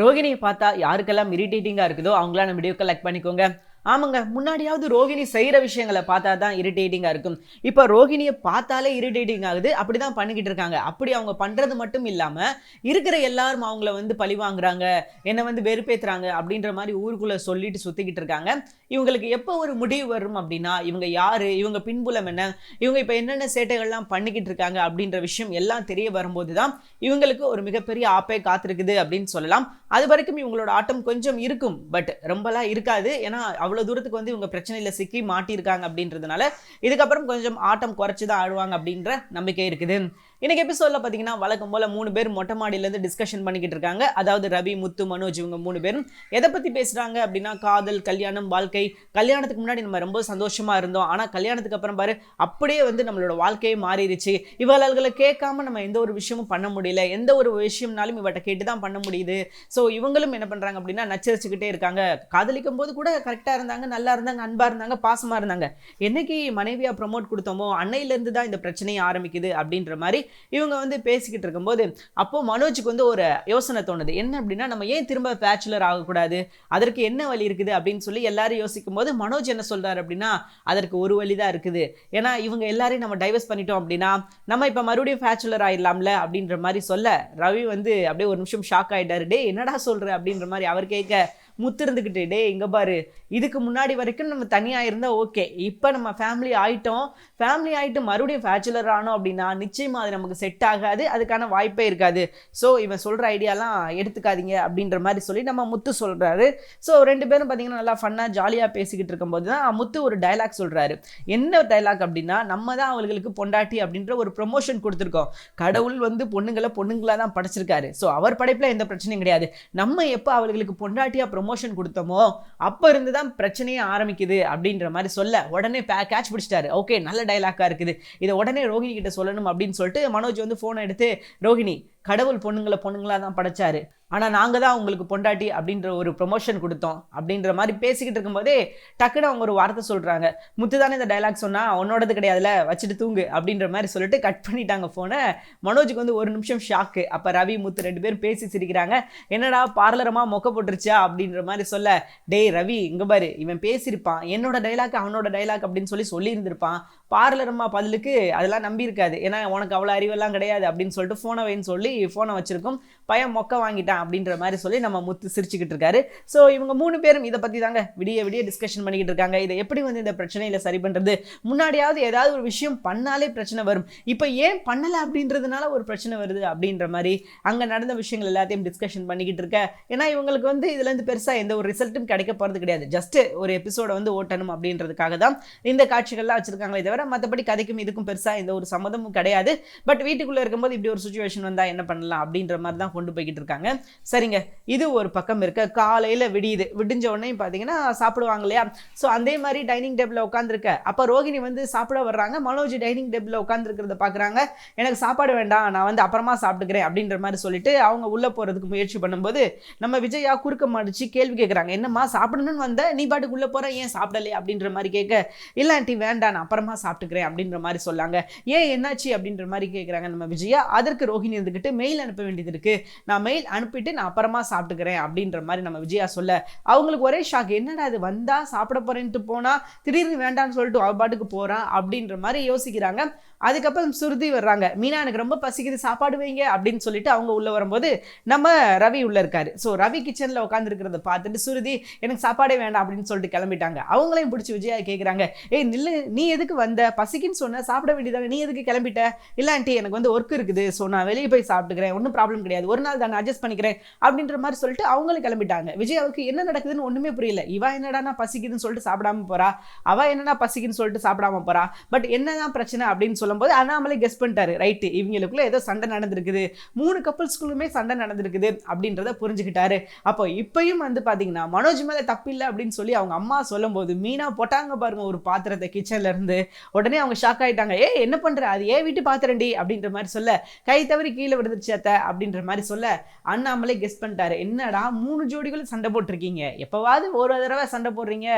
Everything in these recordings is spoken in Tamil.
ரோகிணியை பார்த்தா யாருக்கெல்லாம் இரிட்டேட்டிங்காக இருக்குதோ அவங்களாம் நம்ம வீடியோ கலெக்ட் பண்ணிக்கோங்க. ஆமாங்க முன்னாடியாவது ரோகிணி செய்கிற விஷயங்களை பார்த்தா தான் இரிட்டேட்டிங்காக இருக்கும். இப்போ ரோகிணியை பார்த்தாலே இரிட்டேட்டிங் ஆகுது அப்படி தான் பண்ணிக்கிட்டு இருக்காங்க. அப்படி அவங்க பண்ணுறது மட்டும் இல்லாமல் இருக்கிற எல்லாரும் அவங்கள வந்து பழி வாங்குறாங்க என்னை வந்து வெறுப்பேற்றுறாங்க அப்படின்ற மாதிரி ஊருக்குள்ளே சொல்லிட்டு சுற்றிக்கிட்டு இருக்காங்க. இவங்களுக்கு எப்போ ஒரு முடிவு வரும் அப்படின்னா இவங்க யார் இவங்க பின்புலம் என்ன இவங்க இப்போ என்னென்ன சேட்டைகள்லாம் பண்ணிக்கிட்டு இருக்காங்க அப்படின்ற விஷயம் எல்லாம் தெரிய வரும்போது தான் இவங்களுக்கு ஒரு மிகப்பெரிய ஆப்பே காத்திருக்குது அப்படின்னு சொல்லலாம். அது வரைக்கும் இவங்களோட ஆட்டம் கொஞ்சம் இருக்கும். பட் ரொம்பலாம் இருக்காது. ஏன்னா அவ்வளோ தூரத்துக்கு வந்து இவங்க பிரச்சனையில் சிக்கி மாட்டியிருக்காங்க அப்படின்றதுனால இதுக்கப்புறம் கொஞ்சம் ஆட்டம் குறைச்சி தான் ஆடுவாங்க அப்படின்ற நம்பிக்கை இருக்குது. இன்னைக்கு எபிசோடில் பார்த்தீங்கன்னா வழக்கம் போல் மூணு பேர் மொட்டை மாடியிலேருந்து டிஸ்கஷன் பண்ணிக்கிட்டு இருக்காங்க. அதாவது ரவி முத்து மனோஜ் இவங்க மூணு பேரும். எதை பற்றி பேசுகிறாங்க அப்படின்னா காதல் கல்யாணம் வாழ்க்கை. கல்யாணத்துக்கு முன்னாடி நம்ம ரொம்ப சந்தோஷமாக இருந்தோம். ஆனால் கல்யாணத்துக்கு அப்புறம் பாரு அப்படியே வந்து நம்மளோட வாழ்க்கையே மாறிடுச்சு. இவள்களை கேட்காம நம்ம எந்த ஒரு விஷயமும் பண்ண முடியல. எந்த ஒரு விஷயம்னாலும் இவட்ட கேட்டு தான் பண்ண முடியுது. ஸோ இவங்களும் என்ன பண்ணுறாங்க அப்படின்னா நச்சரிச்சுக்கிட்டே இருக்காங்க. காதலிக்கும் போது கூட கரெக்டாக இருந்தாங்க நல்லா இருந்தாங்க அன்பாக இருந்தாங்க பாசமாக இருந்தாங்க. என்னைக்கு மனைவியாக ப்ரொமோட் கொடுத்தோமோ அன்னையிலேருந்து தான் இந்த பிரச்சனையை ஆரம்பிக்குது அப்படின்ற மாதிரி இவங்க வந்து பேசிக்கிட்டு இருக்கும்போது அப்போது மனோஜுக்கு வந்து ஒரு யோசனை தோணுது. என்ன அப்படின்னா நம்ம ஏன் திரும்ப பேச்சுலர் ஆகக்கூடாது? அதற்கு என்ன வழி இருக்குது? அப்படின்னு சொல்லி எல்லாரும் யோசிக்கும் போது மனோஜ் என்ன சொல்கிறார் அப்படின்னா அதற்கு ஒரு வழி தான் இருக்குது. ஏன்னா இவங்க எல்லாரையும் நம்ம டைவர்ஸ் பண்ணிட்டோம் அப்படின்னா நம்ம இப்போ மறுபடியும் பேச்சுலர் ஆயிடலாம்ல அப்படின்ற மாதிரி சொல்ல ரவி வந்து அப்படியே ஒரு நிமிஷம் ஷாக் ஆகிட்டாரு டே என்னடா சொல்கிற அப்படின்ற மாதிரி அவர் கேட்க முத்து இருந்துக்கிட்டு டே இங்கே பாரு. இதுக்கு முன்னாடி வரைக்கும் நம்ம தனியாக இருந்தால் ஓகே. இப்போ நம்ம ஃபேமிலி ஆகிட்டோம் ஃபேமிலி ஆகிட்டு மறுபடியும் பேச்சுலர் ஆனோம் அப்படின்னா நிச்சயமாக அது நமக்கு செட் ஆகாது. அதுக்கான வாய்ப்பே இருக்காது. ஸோ இவன் சொல்கிற ஐடியாலாம் எடுத்துக்காதீங்க அப்படின்ற மாதிரி சொல்லி நம்ம முத்து சொல்கிறாரு ஸோ ரெண்டு பேரும் பார்த்தீங்கன்னா நல்லா ஃபன்னாக ஜாலியாக பேசிக்கிட்டு இருக்கும்போது தான் முத்து ஒரு டைலாக் சொல்கிறாரு என்ன டைலாக் அப்படின்னா நம்ம தான் அவர்களுக்கு பொண்டாட்டி அப்படின்ற ஒரு ப்ரொமோஷன் கொடுத்துருக்கோம். கடவுள் வந்து பொண்ணுங்களை பொண்ணுங்களாக தான் படைச்சிருக்காரு. ஸோ அவர் படைப்பில் எந்த பிரச்சனையும் கிடையாது. நம்ம எப்போ அவர்களுக்கு பொண்டாட்டியாக ப்ரொமோஷன் கொடுத்தோமோ அப்போ இருந்து தான் பிரச்சனையே ஆரம்பிக்குது அப்படின்ற மாதிரி சொல்ல உடனே பே கேட்ச் பிடிச்சிட்டாரு. ஓகே நல்ல டைலாக்காக இருக்குது. இதை உடனே ரோஹிணி கிட்ட சொல்லணும் அப்படின்னு சொல்லிட்டு மனோஜ் வந்து ஃபோனை எடுத்து ரோஹிணி கடவுள் பொண்ணுங்களை பொண்ணுங்களாக தான் படைச்சாரு. ஆனால் நாங்கள் தான் உங்களுக்கு பொண்டாட்டி அப்படின்ற ஒரு ப்ரொமோஷன் கொடுத்தோம். அப்படின்ற மாதிரி பேசிக்கிட்டு இருக்கும்போதே டக்குன்னு அவங்க ஒரு வார்த்தை சொல்கிறாங்க முத்து தானே இந்த டைலாக் சொன்னால் உன்னோடது கிடையாதுல வச்சுட்டு தூங்கு அப்படின்ற மாதிரி சொல்லிட்டு கட் பண்ணிட்டாங்க ஃபோனை மனோஜுக்கு வந்து ஒரு நிமிஷம் ஷாக்கு அப்போ ரவி முத்து ரெண்டு பேரும் பேசி சிரிக்கிறாங்க. என்னடா பார்லரமாக மொக்க போட்டுருச்சா அப்படின்ற மாதிரி சொல்ல டேய் ரவி இங்கே பாரு இவன் பேசியிருப்பான். என்னோட டைலாக் அவனோட டைலாக் அப்படின்னு சொல்லி சொல்லியிருந்திருப்பான். பார்லரம்மா பதிலுக்கு அதெல்லாம் நம்பியிருக்காது. ஏன்னா உனக்கு அவ்வளோ அறிவெல்லாம் கிடையாது அப்படின்னு சொல்லிட்டு ஃபோனை வைன்னு சொல்லி ஃபோனை வச்சுருக்கோம். பையன் மொக்க வாங்கிட்டான். அப்படின்ற மாதிரி சொல்லி நம்ம முத்து சிரிச்சுக்கிட்டு இருக்காரு. ஸோ இவங்க மூணு பேரும் இதை பற்றி தாங்க விடிய விடிய டிஸ்கஷன் பண்ணிக்கிட்டு இருக்காங்க. இதை எப்படி வந்து இந்த பிரச்சனையில் சரி பண்ணுறது முன்னாடியாவது ஏதாவது ஒரு விஷயம் பண்ணாலே பிரச்சனை வரும். இப்போ ஏன் பண்ணலை அப்படின்றதுனால ஒரு பிரச்சனை வருது அப்படின்ற மாதிரி அங்கே நடந்த விஷயங்கள் எல்லாத்தையும் டிஸ்கஷன் பண்ணிக்கிட்டு இருக்க. ஏன்னா இவங்களுக்கு வந்து இதுலேருந்து பெருசாக எந்த ஒரு ரிசல்ட்டும் கிடைக்க போகிறது கிடையாது. ஜஸ்ட் ஒரு எபிசோடை வந்து ஓட்டணும் அப்படின்றதுக்காக தான் இந்த காட்சிகள்லாம் வச்சுருக்காங்களே தவிர மற்றபடி கதைக்கும் இதுக்கும் பெருசாக எந்த ஒரு சம்மதமும் கிடையாது. பட் வீட்டுக்குள்ளே இருக்கும்போது இப்படி ஒரு சுச்சுவேஷன் வந்தால் என்ன பண்ணலாம் அப்படின்ற மாதிரி தான் கொண்டு போய்கிட்டு இருக்காங்க. சரிங்க. இது ஒரு பக்கம் இருக்க. காலையில் விடியுது. விடிஞ்ச உடனே பார்த்தீங்கன்னா சாப்பிடுவாங்க இல்லையா? ஸோ அதே மாதிரி டைனிங் டேபிளில் உட்காந்துருக்க அப்போ ரோகிணி வந்து சாப்பிட வர்றாங்க. மனோஜ் டைனிங் டேபிளில் உட்காந்துருக்கிறத பார்க்குறாங்க எனக்கு சாப்பாடு வேண்டாம். நான் வந்து அப்புறமா சாப்பிட்டுக்கிறேன் அப்படின்ற மாதிரி சொல்லிட்டு அவங்க உள்ளே போகிறதுக்கு முயற்சி பண்ணும்போது நம்ம விஜயா குறுக்க மாடிச்சு கேள்வி கேட்குறாங்க என்னம்மா சாப்பிடணும்னு வந்த? நீ பாட்டுக்கு உள்ளே போகிற ஏன் சாப்பிடலையே அப்படின்ற மாதிரி கேட்க இல்லை ஆண்டி வேண்டாம். நான் அப்புறமா சாப்பிட்டுக்கிறேன். அப்படின்ற மாதிரி சொல்லாங்க. ஏன் என்னாச்சு? அப்படின்ற மாதிரி கேட்குறாங்க நம்ம விஜயா. அதற்கு ரோஹிணி இருந்துக்கிட்டு மெயில் அனுப்ப வேண்டியது இருக்குது நான் மெயில் அனுப்பிட்டு நான் அப்புறமா சாப்பிட்டுக்கிறேன் அப்படின்ற மாதிரி நம்ம விஜயா சொல்ல அவங்களுக்கு ஒரே ஷாக் என்னடா அது வந்தா சாப்பிட போறேன்ட்டு போனா திடீர்னு வேண்டாம்னு சொல்லிட்டு அவ பாட்டுக்கு போகிறான் அப்படின்ற மாதிரி யோசிக்கிறாங்க. அதுக்கப்புறம் சுருதி வர்றாங்க. மீனா எனக்கு ரொம்ப பசிக்குது சாப்பாடு வைங்க அப்படின்னு சொல்லிட்டு அவங்க உள்ளே வரும்போது நம்ம ரவி உள்ளே இருக்காரு. ஸோ ரவி கிச்சனில் உட்காந்துருக்கிறத பார்த்துட்டு சுருதி எனக்கு சாப்பாடே வேண்டாம் அப்படின்னு சொல்லிட்டு கிளம்பிட்டாங்க. அவங்களையும் பிடிச்சி விஜயா கேட்குறாங்க ஏய் நில்லு நீ எதுக்கு வந்த? பசிக்குன்னு சொன்ன சாப்பிட வேண்டியதானே நீ எதுக்கு கிளம்பிட்ட? இல்லாண்டி எனக்கு வந்து ஒர்க் இருக்குது. ஸோ நான் வெளியே போய் சாப்பிட்டுக்கிறேன் ஒன்றும் ப்ராப்ளம் கிடையாது. ஒரு நாள் தான் அட்ஜஸ்ட் பண்ணிக்கிறேன் அப்படின்ற மாதிரி சொல்லிட்டு அவங்களும் கிளம்பிட்டாங்க. விஜயாவுக்கு என்ன நடக்குதுன்னு ஒன்றுமே புரியல. இவா என்னடா பசிக்குதுன்னு சொல்லிட்டு சாப்பிடாம போறா? அவ என்னடா பசிக்குன்னு சொல்லிட்டு சாப்பிடாம போறா? பட் என்னதான் பிரச்சனை? அப்படின்னு சொல்ல சொல்லும்போது அண்ணாமலை கெஸ் பண்ணிட்டாரு. ரைட்டு இவங்களுக்குள்ள ஏதோ சண்டை நடந்திருக்குது. மூணு கப்பல்ஸ்குள்ளுமே சண்டை நடந்திருக்குது அப்படின்றத புரிஞ்சுக்கிட்டாரு. அப்போ இப்பயும் வந்து பாத்தீங்கன்னா மனோஜ் மேல தப்பு இல்லை அப்படின்னு சொல்லி அவங்க அம்மா சொல்லும்போது மீனா போட்டாங்க பாருங்க ஒரு பாத்திரத்தை கிச்சன்ல இருந்து. உடனே அவங்க ஷாக் ஆயிட்டாங்க. ஏ என்ன பண்ற? அது ஏன் வீட்டு பாத்திரண்டி அப்படின்ற மாதிரி சொல்ல கை தவறி கீழே விழுந்துருச்சு அத்தை. அப்படின்ற மாதிரி சொல்ல அண்ணாமலை கெஸ் பண்ணிட்டாரு. என்னடா மூணு ஜோடிகளும் சண்டை போட்டிருக்கீங்க. எப்பவாவது ஒரு தடவை சண்டை போடுறீங்க.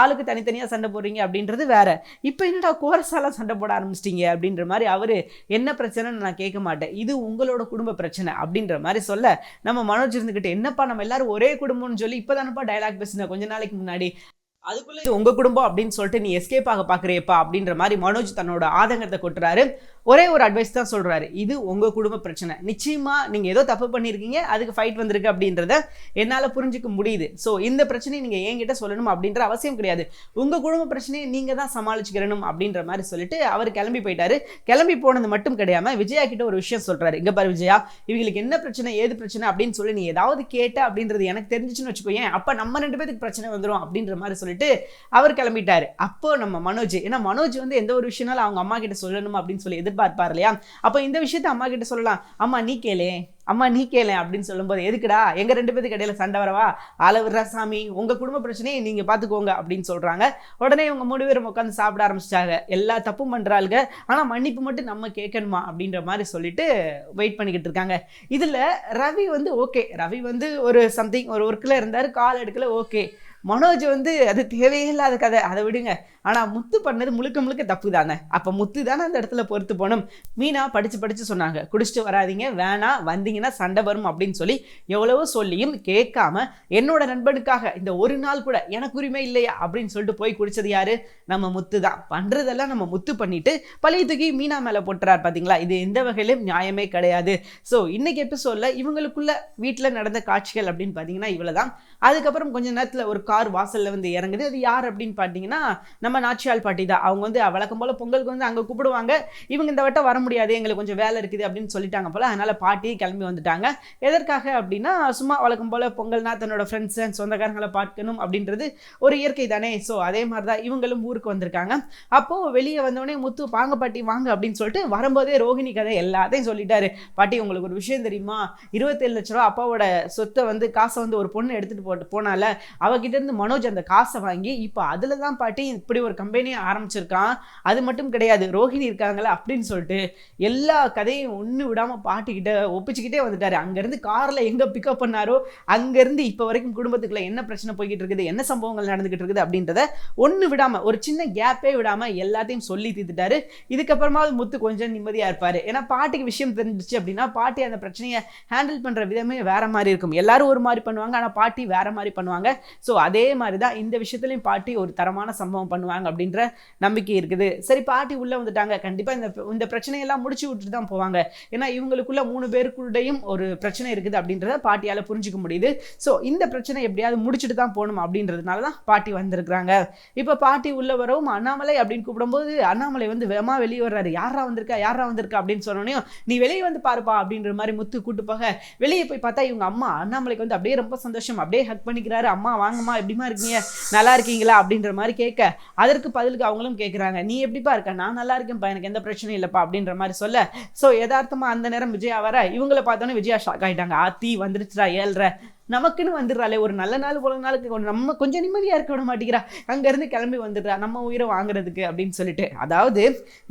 ஆளுக்கு தனித்தனியாக சண்டை போடுறீங்க. அப்படின்றது வேற. இப்போ என்னடா கோரஸாலாம் சண்டை போட ஆரம்பிச்சிட்டீங்க? அப்படின்ற மாதிரி அவரு என்ன பிரச்சனைன்னு நான் கேட்க மாட்டேன். இது உங்களோட குடும்ப பிரச்சனை அப்படின்ற மாதிரி சொல்ல நம்ம மனோஜ் இருந்துக்கிட்டு என்னப்பா நம்ம எல்லாரும் ஒரே குடும்பம்னு சொல்லி இப்போதானப்பா டயலாக் பேசின கொஞ்ச நாளைக்கு முன்னாடி? அதுக்குள்ள உங்கள் உங்க குடும்பம் அப்படின்னு சொல்லிட்டு நீ எஸ்கேப் ஆக பாக்குறியப்பா அப்படின்ற மாதிரி மனோஜ் தன்னோட ஆதங்கத்தை கொட்டுறாரு. ஒரே ஒரு அட்வைஸ் தான் சொல்கிறாரு இது உங்கள் குடும்ப பிரச்சனை. நிச்சயமாக நீங்கள் ஏதோ தப்பு பண்ணியிருக்கீங்க அதுக்கு ஃபைட் வந்திருக்கு அப்படின்றத என்னால் புரிஞ்சுக்க முடியுது. ஸோ இந்த பிரச்சனையை நீங்கள் என்கிட்ட சொல்லணும் அப்படின்ற அவசியம் கிடையாது. உங்கள் குடும்ப பிரச்சனையை நீங்கள் தான் சமாளிச்சுக்கிறணும் அப்படின்ற மாதிரி சொல்லிட்டு அவர் கிளம்பி போயிட்டாரு. கிளம்பி போனது மட்டும் கிடையாம விஜயா கிட்ட ஒரு விஷயம் சொல்கிறாரு இங்கே பாரு விஜயா இவங்களுக்கு என்ன பிரச்சனை ஏது பிரச்சனை அப்படின்னு சொல்லி நீ ஏதாவது கேட்ட அப்படின்றது எனக்கு தெரிஞ்சிச்சுன்னு வச்சுக்கோயேன். அப்போ நம்ம ரெண்டு பேருக்கு பிரச்சனை வந்துடும் அப்படின்ற மாதிரி சொல்லிட்டு அவர் கிளம்பிட்டார். அப்போ நம்ம மனோஜ் ஏன்னா மனோஜ் வந்து எந்த ஒரு விஷயம்னாலும் அவங்க அம்மா கிட்ட சொல்லணும் அப்படின்னு சொல்லி எதிர்பார்ப்பார் இல்லையா அப்போ இந்த விஷயத்த அம்மா கிட்ட சொல்லலாம். அம்மா நீ கேளே. அம்மா நீ கேளே அப்படின்னு சொல்லும்போது எதுக்குடா? எங்க ரெண்டு பேருக்கு இடையில சண்டை வரவா? அளவுறா சாமி. உங்க குடும்ப பிரச்சனையை நீங்க பார்த்துக்கோங்க அப்படின்னு சொல்றாங்க. உடனே இவங்க மூணு பேரும் உட்காந்து சாப்பிட ஆரம்பிச்சிட்டாங்க. எல்லா தப்பும் பண்றாளுங்க. ஆனா மன்னிப்பு மட்டும் நம்ம கேட்கணுமா அப்படின்ற மாதிரி சொல்லிட்டு வெயிட் பண்ணிக்கிட்டு இருக்காங்க. இதுல ரவி வந்து ஓகே ரவி வந்து ஒரு சம்திங் ஒரு ஒர்க்கில் இருந்தார். கால் எடுக்கல ஓகே மனோஜ் வந்து அது தேவையில்லாத கதை. அதை விடுங்க. ஆனால் முத்து பண்ணது முழுக்க முழுக்க தப்பு தானே. அப்போ முத்து தானே அந்த இடத்துல பொறுத்து போகணும். மீனா படித்து படித்து சொன்னாங்க. குடிச்சிட்டு வராதீங்க வேணாம் வந்தீங்கன்னா சண்டை வரும் அப்படின்னு சொல்லி எவ்வளவோ சொல்லியும் கேட்காம என்னோட நண்பனுக்காக இந்த ஒரு நாள் கூட எனக்கு உரிமை இல்லையா அப்படின்னு சொல்லிட்டு போய் குடிச்சது யாரு? நம்ம முத்து தான். பண்ணுறதெல்லாம் நம்ம முத்து பண்ணிட்டு பழைய தூக்கி மீனா மேலே போட்டுறார் பார்த்தீங்களா இது எந்த வகையிலும் நியாயமே கிடையாது. ஸோ இன்னைக்கு எபிசோடில் இவங்களுக்குள்ள வீட்டில் நடந்த காட்சிகள் அப்படின்னு பார்த்தீங்கன்னா இவ்வளோ தான் அதுக்கப்புறம் கொஞ்ச நேரத்தில் ஒரு கார் வாசலில் வந்து இறங்குது. அது யார் அப்படின்னு பார்த்தீங்கன்னா நம்ம நாச்சியால் பாட்டி தான். அவங்க வந்து வழக்கம் போல் பொங்கலுக்கு வந்து அங்கே கூப்பிடுவாங்க. இவங்க இந்த வட்டம் வர முடியாது. எங்களுக்கு கொஞ்சம் வேலை இருக்குது அப்படின்னு சொல்லிட்டாங்க போல். அதனால் பாட்டி கிளம்பி வந்துட்டாங்க. எதற்காக அப்படின்னா சும்மா வழக்கம் போல் பொங்கல்னா தன்னோட ஃப்ரெண்ட்ஸ் அண்ட் சொந்தக்காரங்களை பார்க்கணும் அப்படின்றது ஒரு இயற்கை தானே. ஸோ அதே மாதிரி தான் இவங்களும் ஊருக்கு வந்திருக்காங்க. அப்போது வெளியே வந்தோடனே முத்து வாங்க பாட்டி வாங்க அப்படின்னு சொல்லிட்டு வரும்போதே ரோஹிணி கதை எல்லாத்தையும் சொல்லிட்டாரு. பாட்டி உங்களுக்கு ஒரு விஷயம் தெரியுமா? இருபத்தேழு லட்ச ரூபா அப்பாவோட சொத்தை வந்து காசை வந்து ஒரு பொண்ணு எடுத்துகிட்டு போட்டு போனால அவகிட்டேருந்து மனோஜ் அந்த காசை வாங்கி இப்போ அதில் தான் பாட்டி இப்படி ஒரு கம்பெனியை ஆரம்பிச்சிருக்கான். அது மட்டும் கிடையாது. ரோஹிணி இருக்காங்களே அப்படின்னு சொல்லிட்டு எல்லா கதையும் ஒன்று விடாமல் பாட்டிக்கிட்ட ஒப்பிச்சுக்கிட்டே வந்துட்டார். அங்கேருந்து காரில் எங்கே பிக்கப் பண்ணாரோ அங்கேருந்து இப்போ வரைக்கும் குடும்பத்துக்குள்ளே என்ன பிரச்சனை போய்கிட்டு இருக்குது என்ன சம்பவங்கள் நடந்துகிட்டு இருக்குது அப்படின்றத ஒன்று விடாமல் ஒரு சின்ன கேப்பே விடாமல் எல்லாத்தையும் சொல்லி தீர்த்துட்டாரு. இதுக்கப்புறமா முத்து கொஞ்சம் நிம்மதியாக இருப்பார். ஏன்னா பாட்டிக்கு விஷயம் தெரிஞ்சிச்சு அப்படின்னா பாட்டி அந்த பிரச்சனையை ஹேண்டில் பண்ணுற விதமே வேற மாதிரி இருக்கும். எல்லாரும் ஒரு மாதிரி பண்ணுவாங்க. ஆனால் பாட்டி வேற மாதிரி பண்ணுவாங்க. ஸோ அதே மாதிரி தான் இந்த விஷயத்துலையும் பாட்டி ஒரு தரமான சம்பவம் பண்ணுவாங்க அப்படின்ற நம்பிக்கை இருக்குது. சரி பாட்டி உள்ளே வந்துட்டாங்க. கண்டிப்பாக இந்த இந்த பிரச்சனையெல்லாம் முடிச்சு விட்டுட்டு தான் போவாங்க. ஏன்னா இவங்களுக்குள்ள மூணு பேருக்குள்ளேயும் ஒரு பிரச்சனை இருக்குது அப்படின்றத பாட்டியால் புரிஞ்சுக்க முடியுது. ஸோ இந்த பிரச்சனை எப்படியாவது முடிச்சுட்டு தான் போகணும் அப்படின்றதுனால தான் பாட்டி வந்திருக்கிறாங்க. இப்போ பாட்டி உள்ள வரவும் அண்ணாமலை அப்படின்னு கூப்பிடும்போது அண்ணாமலை வந்து வேமா வெளியே வர்றாரு. யாரா வந்திருக்கா? யாரா வந்திருக்கா? அப்படின்னு சொன்னோன்னே நீ வெளியே வந்து பாருப்பா அப்படின்ற மாதிரி முத்து கூட்டு போக வெளியே போய் பார்த்தா இவங்க அம்மா அண்ணாமலைக்கு வந்து அப்படியே ரொம்ப சந்தோஷம். அப்படியே ஹக் பண்ணிக்கிறாரு. அம்மா வாங்கம்மா எப்படிமா இருக்கீங்க? நல்லா இருக்கீங்களா? அப்படின்ற மாதிரி கேட்க. அதற்கு பதிலுக்கு அவங்களும் கேட்குறாங்க நீ எப்படிப்பா இருக்க? நான் நல்லா இருக்கேன்ப்பா. எனக்கு எந்த பிரச்சனையும் இல்லைப்பா. அப்படின்ற மாதிரி சொல்ல. ஸோ யதார்த்தமா அந்த நேரம் விஜயா வர இவங்களை பார்த்தோன்னே விஜயா ஷாக் ஆயிட்டாங்க. ஆத்தி வந்துருச்சுடா ஏழ்ற. நமக்குன்னு வந்துடுறாளே ஒரு நல்ல நாள் போல நாளுக்கு நம்ம கொஞ்சம் நிம்மதியாக இருக்க விட மாட்டேங்கிறா அங்கேருந்து கிளம்பி வந்துடுறா. நம்ம உயிரை வாங்குறதுக்கு அப்படின்னு சொல்லிட்டு. அதாவது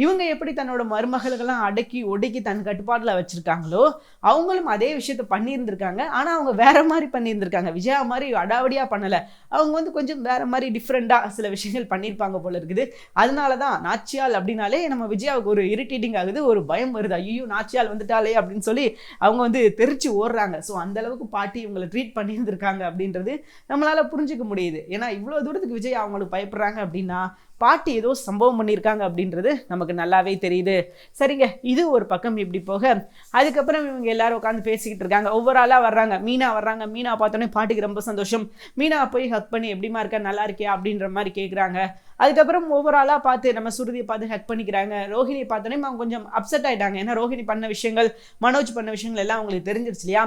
இவங்க எப்படி தன்னோட மருமகள்கள்லாம் அடக்கி ஒடுக்கி தன் கட்டுப்பாட்டில் வச்சுருக்காங்களோ அவங்களும் அதே விஷயத்த பண்ணியிருந்திருக்காங்க. ஆனால் அவங்க வேற மாதிரி பண்ணியிருந்திருக்காங்க. விஜயா மாதிரி அடாவடியாக பண்ணலை. அவங்க வந்து கொஞ்சம் வேற மாதிரி டிஃப்ரெண்ட்டாக சில விஷயங்கள் பண்ணியிருப்பாங்க போல இருக்குது. அதனால தான் நாச்சியால் அப்படின்னாலே நம்ம விஜயாவுக்கு ஒரு இரிட்டேட்டிங் ஆகுது ஒரு பயம் வருது. ஐயோ நாச்சியால் வந்துட்டாலே அப்படின்னு சொல்லி அவங்க வந்து தெரிச்சு ஓடுறாங்க. ஸோ அந்தளவுக்கு பாட்டி இவங்களை ட்ரீட் பண்ணியிருந்திருக்காங்க அப்படின்றது நம்மளால புரிஞ்சுக்க முடியுது. ஏன்னா இவ்வளோ தூரத்துக்கு விஜய் அவங்களுக்கு பயப்படுறாங்க அப்படின்னா பாட்டி ஏதோ சம்பவம் பண்ணியிருக்காங்க அப்படின்றது நமக்கு நல்லாவே தெரியுது. சரிங்க இது ஒரு பக்கம் இப்படி போக. அதுக்கப்புறம் இவங்க எல்லாரும் உட்காந்து பேசிக்கிட்டு இருக்காங்க. ஒவ்வொரு ஆளாக வர்றாங்க. மீனா வர்றாங்க. மீனா பார்த்தோன்னே பாட்டிக்கு ரொம்ப சந்தோஷம். மீனா போய் ஹக் பண்ணி. எப்படிமா இருக்க? நல்லா இருக்கியா? அப்படின்ற மாதிரி கேட்குறாங்க அதுக்கப்புறம் ஒவ்வொரு ஆளாக பார்த்து நம்ம சுருதியை பார்த்து ஹக் பண்ணிக்கிறாங்க. ரோஹிணியை பார்த்தோன்னே அவங்க கொஞ்சம் அப்செட் ஆயிட்டாங்க. ஏன்னா ரோஹிணி பண்ண விஷயங்கள் மனோஜ் பண்ண விஷயங்கள் எல்லாம் அவங்களுக்கு தெரிஞ்சிருச்சு இல்லையா?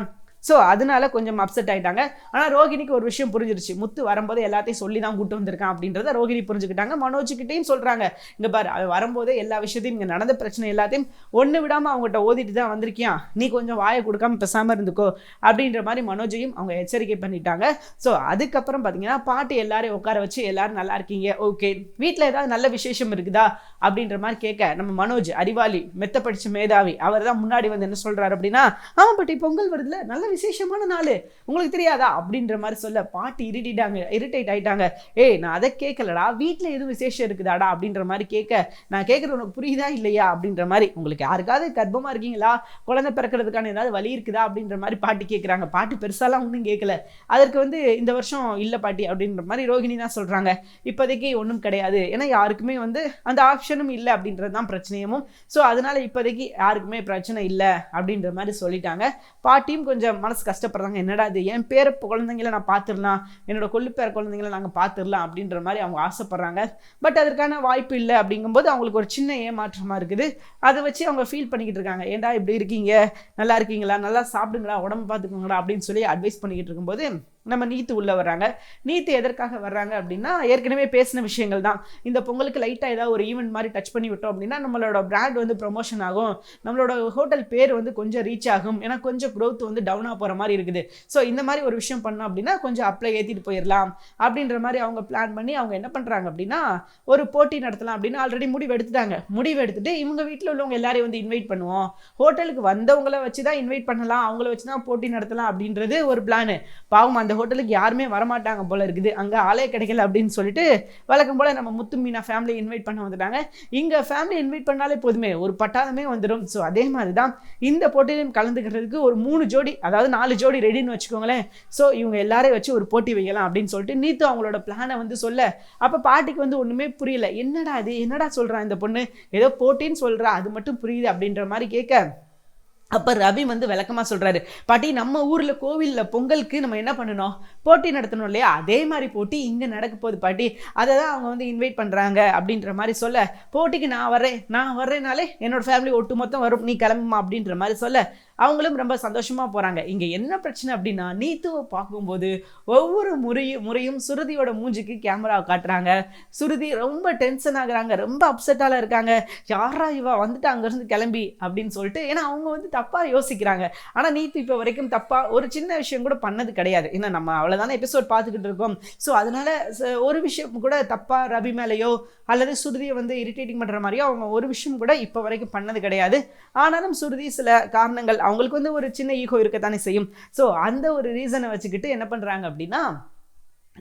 ஸோ அதனால கொஞ்சம் அப்செட் ஆயிட்டாங்க. ஆனால் ரோகிணிக்கு ஒரு விஷயம் புரிஞ்சிருச்சு. முத்து வரும்போது எல்லாத்தையும் சொல்லி தான் கூட்டு வந்திருக்கான் அப்படின்றத ரோகிணி புரிஞ்சுக்கிட்டாங்க. மனோஜ்கிட்டையும் சொல்கிறாங்க இங்கே பாரு அவன் வரும்போதே எல்லா விஷயத்தையும் இங்கே நடந்த பிரச்சனை எல்லாத்தையும் ஒன்று விடாமல் அவங்ககிட்ட ஓதிட்டு தான் வந்திருக்கியான் நீ கொஞ்சம் வாயை கொடுக்காம பேசாமல் இருந்துக்கோ அப்படின்ற மாதிரி மனோஜையும் அவங்க எச்சரிக்கை பண்ணிட்டாங்க. ஸோ அதுக்கப்புறம் பார்த்தீங்கன்னா பாட்டி எல்லாரையும் உட்கார வச்சு எல்லாரும் நல்லா இருக்கீங்க. ஓகே வீட்டில் ஏதாவது நல்ல விசேஷம் இருக்குதா? அப்படின்ற மாதிரி கேட்க நம்ம மனோஜ் அறிவாளி மெத்த படிச்ச மேதாவி அவர் தான் முன்னாடி வந்து என்ன சொல்கிறாரு அப்படின்னா ஆமாம் பட்டி பொங்கல் வருதுல. நல்ல விசேஷமான நாள். உங்களுக்கு தெரியாதா? அப்படின்ற மாதிரி சொல்ல பாட்டி இரிட்டிட்டாங்க இரிட்டேட் ஆயிட்டாங்க. ஏய் நான் அதை கேட்கலடா வீட்டில் எதுவும் விசேஷம் இருக்குதாடா? அப்படின்ற மாதிரி கேட்க நான் கேட்குறது உனக்கு புரியுதா? இல்லையா? அப்படின்ற மாதிரி. உங்களுக்கு யாருக்காவது கர்ப்பமாக இருக்கீங்களா? குழந்தை பிறக்கிறதுக்கான ஏதாவது வழி இருக்குதா? அப்படின்ற மாதிரி பாட்டி கேட்குறாங்க பாட்டி பெருசாலாம் ஒன்றும் கேட்கல அதற்கு வந்து இந்த வருஷம் இல்லை பாட்டி அப்படின்ற மாதிரி ரோகிணி தான் சொல்கிறாங்க இப்போதைக்கு ஒன்றும் கிடையாது. ஏன்னா யாருக்குமே வந்து அந்த ஆப்ஷனும் இல்லை அப்படின்றது தான் பிரச்சனையும் ஸோ அதனால் இப்போதைக்கு யாருக்குமே பிரச்சனை இல்லை அப்படின்ற மாதிரி சொல்லிட்டாங்க. பாட்டியும் கொஞ்சம் மனசு கஷ்டப்படுறாங்க. என்னடா இது? என் பேர குழந்தைங்கள நான் பார்த்துடலாம். என்னோட கொள்ளுப்பேர குழந்தைங்கள நாங்கள் பார்த்துடலாம் அப்படின்ற மாதிரி அவங்க ஆசைப்பட்றாங்க. பட் அதற்கான வாய்ப்பு இல்லை அப்படிங்கும்போது அவங்களுக்கு ஒரு சின்ன ஏமாற்றமாக இருக்குது. அதை வச்சு அவங்க ஃபீல் பண்ணிக்கிட்டு இருக்காங்க. ஏன்டா இப்படி இருக்கீங்க? நல்லா இருக்கீங்களா? நல்லா சாப்பிடுங்களா? உடம்பு பார்த்துக்கோங்களா அப்படின்னு சொல்லி அட்வைஸ் பண்ணிக்கிட்டு இருக்கும்போது நம்ம நீத்து உள்ளே வர்றாங்க. நீத்து எதற்காக வர்றாங்க அப்படின்னா ஏற்கனவே பேசின விஷயங்கள் தான். இந்த பொங்கலுக்கு லைட்டாக ஏதாவது ஒரு ஈவெண்ட் மாதிரி டச் பண்ணி விட்டோம் அப்படின்னா நம்மளோட பிராண்ட் வந்து ப்ரொமோஷன் ஆகும். நம்மளோட ஹோட்டல் பேர் வந்து கொஞ்சம் ரீச் ஆகும். ஏன்னா கொஞ்சம் க்ரோத் வந்து டவுனாக போகிற மாதிரி இருக்குது. ஸோ இந்த மாதிரி ஒரு விஷயம் பண்ணோம் அப்படின்னா கொஞ்சம் அப்ளை ஏற்றிட்டு போயிடலாம். அப்படின்ற மாதிரி அவங்க பிளான் பண்ணி அவங்க என்ன பண்ணுறாங்க அப்படின்னா ஒரு போட்டி நடத்தலாம் அப்படின்னு ஆல்ரெடி முடிவு எடுத்துட்டாங்க. முடிவு எடுத்துட்டு இவங்க வீட்டில் உள்ளவங்க எல்லாரையும் வந்து இன்வைட் பண்ணுவோம். ஹோட்டலுக்கு வந்தவங்கள வச்சு தான் இன்வைட் பண்ணலாம். அவங்கள வச்சு தான் போட்டி நடத்தலாம் அப்படின்றது ஒரு பிளான் பாவம் அந்த ஹோட்டலுக்கு யாருமே வரமாட்டாங்க போல இருக்குது. அங்கே ஆளே கிடைக்கல அப்படின்னு சொல்லிட்டு வழக்கம் போல் நம்ம முத்து மீனா ஃபேமிலி இன்வைட் பண்ண வந்துட்டாங்க. இங்கே ஃபேமிலி இன்வைட் பண்ணாலே போதுமே ஒரு பட்டாளமே வந்துடும் ஸோ அதே மாதிரி தான் இந்த போட்டியிலும் கலந்துக்கிறதுக்கு ஒரு மூணு ஜோடி அதாவது நாலு ஜோடி ரெடின்னு வச்சுக்கோங்களேன். ஸோ இவங்க எல்லாரையும் வச்சு ஒரு போட்டி வைக்கலாம் அப்படின்னு சொல்லிட்டு நீத்து அவங்களோட பிளானை வந்து சொல்ல. அப்போ பாட்டிக்கு வந்து ஒன்றுமே புரியல. என்னடா இது? என்னடா சொல்கிறான் இந்த பொண்ணு? ஏதோ போட்டின்னு சொல்கிறா அது மட்டும் புரியுது அப்படின்ற மாதிரி கேட்க அப்போ ரவி வந்து விளக்கமாக சொல்கிறாரு பாட்டி நம்ம ஊரில் கோவிலில் பொங்கலுக்கு நம்ம என்ன பண்ணணும்? போட்டி நடத்தணும் இல்லையா? அதே மாதிரி போட்டி இங்கே நடக்க போகுது. பாட்டி அதை தான் அவங்க வந்து இன்வைட் பண்ணுறாங்க அப்படின்ற மாதிரி சொல்ல போட்டிக்கு நான் வரேன் நான் வர்றேனாலே என்னோடய ஃபேமிலி ஒட்டு மொத்தம் வரும். நீ கிளம்புமா? அப்படின்ற மாதிரி சொல்ல அவங்களும் ரொம்ப சந்தோஷமாக போகிறாங்க இங்கே என்ன பிரச்சனை அப்படின்னா நீத்துவை பார்க்கும்போது ஒவ்வொரு முறையும் முறையும் சுருதியோட மூஞ்சிக்கு கேமரா காட்டுறாங்க. சுருதி ரொம்ப டென்ஷன் ஆகுறாங்க ரொம்ப அப்செட்டால இருக்காங்க. யாரா இவா? வந்துட்டு அங்கேருந்து கிளம்பி அப்படின்னு சொல்லிட்டு ஏன்னா அவங்க வந்து தப்பாக யோசிக்கிறாங்க. ஆனால் நீத்து இப்போ வரைக்கும் தப்பாக ஒரு சின்ன விஷயம் கூட பண்ணது கிடையாது. ஏன்னா நம்ம அவ்வளோ அவ்வளோதானே எபிசோட் பார்த்துக்கிட்டு இருக்கோம். ஸோ அதனால ச- ஒரு விஷயம் கூட தப்பாக ரவி மேலேயோ அல்லது சுருதியை வந்து இரிட்டேட்டிங் பண்ணுற மாதிரியோ அவங்க ஒரு விஷயம் கூட இப்போ வரைக்கும் பண்ணது கிடையாது. ஆனாலும் சுருதி சில காரணங்கள் அவங்களுக்கு வந்து ஒரு சின்ன ஈகோ இருக்கத்தானே செய்யும். ஸோ அந்த ஒரு ரீசனை வச்சுக்கிட்டு என்ன பண்ணுறாங்க அப்படின்னா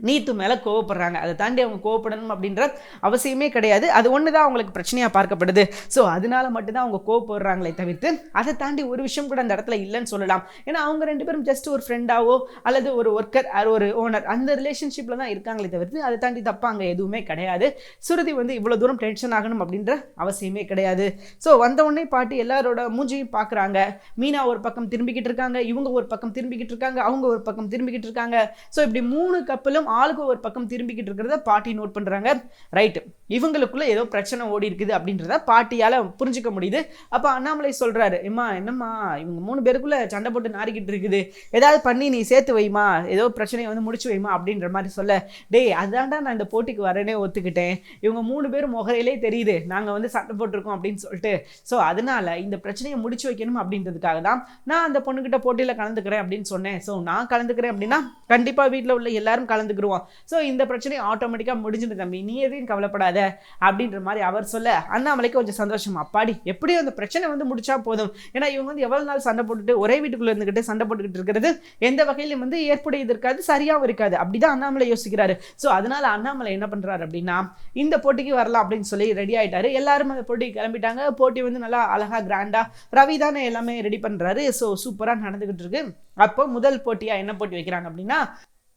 நீத்து மேலே கோவப்படுறாங்க. அதை தாண்டி அவங்க கோவப்படணும் அப்படின்ற அவசியமே கிடையாது. அது ஒன்று தான் அவங்களுக்கு பிரச்சனையாக பார்க்கப்படுது. ஸோ அதனால மட்டும்தான் அவங்க கோவப்படுறாங்களே தவிர்த்து அதை தாண்டி ஒரு விஷயம் கூட அந்த இடத்துல இல்லைன்னு சொல்லலாம். ஏன்னா அவங்க ரெண்டு பேரும் ஜஸ்ட் ஒரு ஃப்ரெண்டாவோ அல்லது ஒரு ஒர்க்கர் ஒரு ஓனர் அந்த ரிலேஷன்ஷிப்பில் தான் இருக்காங்களே தவிர்த்து அதை தாண்டி தப்பாங்க எதுவுமே கிடையாது. சுருதி வந்து இவ்வளோ தூரம் டென்ஷன் ஆகணும் அப்படின்ற அவசியமே கிடையாது. ஸோ வந்தவுடனே பாட்டு பாட்டி எல்லாரோட மூஞ்சியும் பார்க்குறாங்க. மீனா ஒரு பக்கம் திரும்பிக்கிட்டு இருக்காங்க இவங்க ஒரு பக்கம் திரும்பிக்கிட்டு இருக்காங்க அவங்க ஒரு பக்கம் திரும்பிக்கிட்டு இருக்காங்க. ஸோ இப்படி மூணு கப்பலும் ஆளுக்கு ஒரு பக்கம் திரும்பிக்கிட்டு இருக்கிறத பாட்டி நோட் பண்ணுறாங்க ரைட்டு இவங்களுக்குள்ள ஏதோ பிரச்சனை ஓடி இருக்குது அப்படின்றத பாட்டியால் புரிஞ்சுக்க முடியுது. அப்போ அண்ணாமலை சொல்கிறாரு எம்மா என்னம்மா இவங்க மூணு பேருக்குள்ளே சண்டை போட்டு நாரிக்கிட்டு இருக்குது. ஏதாவது பண்ணி நீ சேர்த்து வைமா ஏதோ பிரச்சனையை வந்து முடிச்சு வைமா அப்படின்ற மாதிரி சொல்ல டேய் அதான்டா நான் இந்த போட்டிக்கு வரேனே ஒத்துக்கிட்டேன். இவங்க மூணு பேரும் முகரையிலே தெரியுது. நாங்கள் வந்து சண்டை போட்டிருக்கோம் அப்படின்னு சொல்லிட்டு. ஸோ அதனால இந்த பிரச்சனையை முடிச்சு வைக்கணும் அப்படின்றதுக்காக தான் நான் அந்த பொண்ணுக்கிட்ட போட்டியில் கலந்துக்கிறேன் அப்படின்னு சொன்னேன். ஸோ நான் கலந்துக்கிறேன் அப்படின்னா கண்டிப்பாக வீட்டில் உள்ள எல்லாரும் கலந்துக்கிருவோம். ஸோ இந்த பிரச்சனை ஆட்டோமேட்டிக்காக முடிஞ்சுது தம்பி. நீ எதையும் கவலைப்படாத. அப்படின்ற மாதிரி அவர் சொல்ல அண்ணாமலைக்கு கொஞ்சம் சந்தோஷம்? அப்பாடி எப்படியும் அந்த பிரச்சனை வந்து முடிச்சா போதும். ஏன்னா இவங்க வந்து எவ்வளவு நாள் சண்டை போட்டுட்டு ஒரே வீட்டுக்குள்ள இருந்துக்கிட்டு சண்டை போட்டுக்கிட்டு இருக்கிறது எந்த வகையிலும் வந்து ஏற்புடையது இருக்காது சரியாகவும் இருக்காது. அப்படிதான் அண்ணாமலை யோசிக்கிறாரு. ஸோ அதனால அண்ணாமலை என்ன பண்றாரு அப்படின்னா இந்த போட்டிக்கு வரலாம் அப்படின்னு சொல்லி ரெடி ஆயிட்டாரு. எல்லாரும் அந்த போட்டிக்கு கிளம்பிட்டாங்க. போட்டி வந்து நல்லா அழகா கிராண்டா ரவி தானே எல்லாமே ரெடி பண்றாரு. ஸோ சூப்பரா நடந்துகிட்டு இருக்கு. அப்போ முதல் போட்டியா என்ன போட்டி வைக்கிறாங்க அப்படின்னா